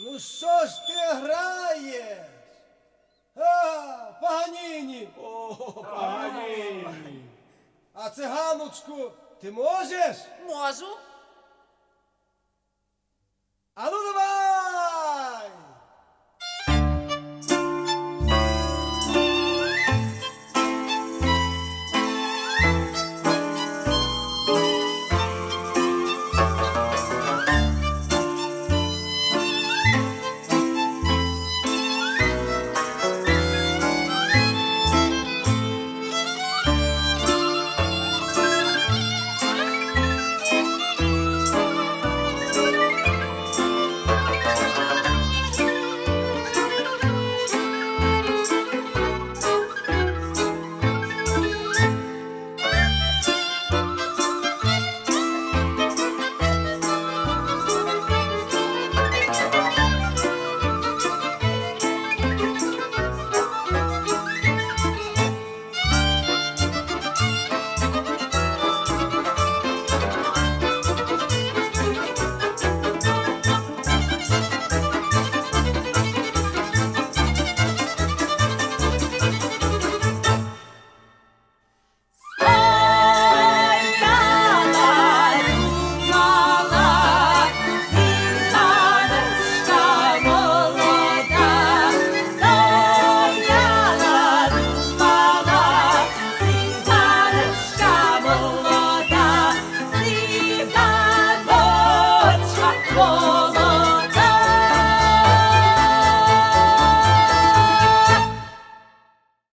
Ну що ж ти граєш? А, Паганіні! О, Паганіні! А циганочку ти можеш? Можу. А ну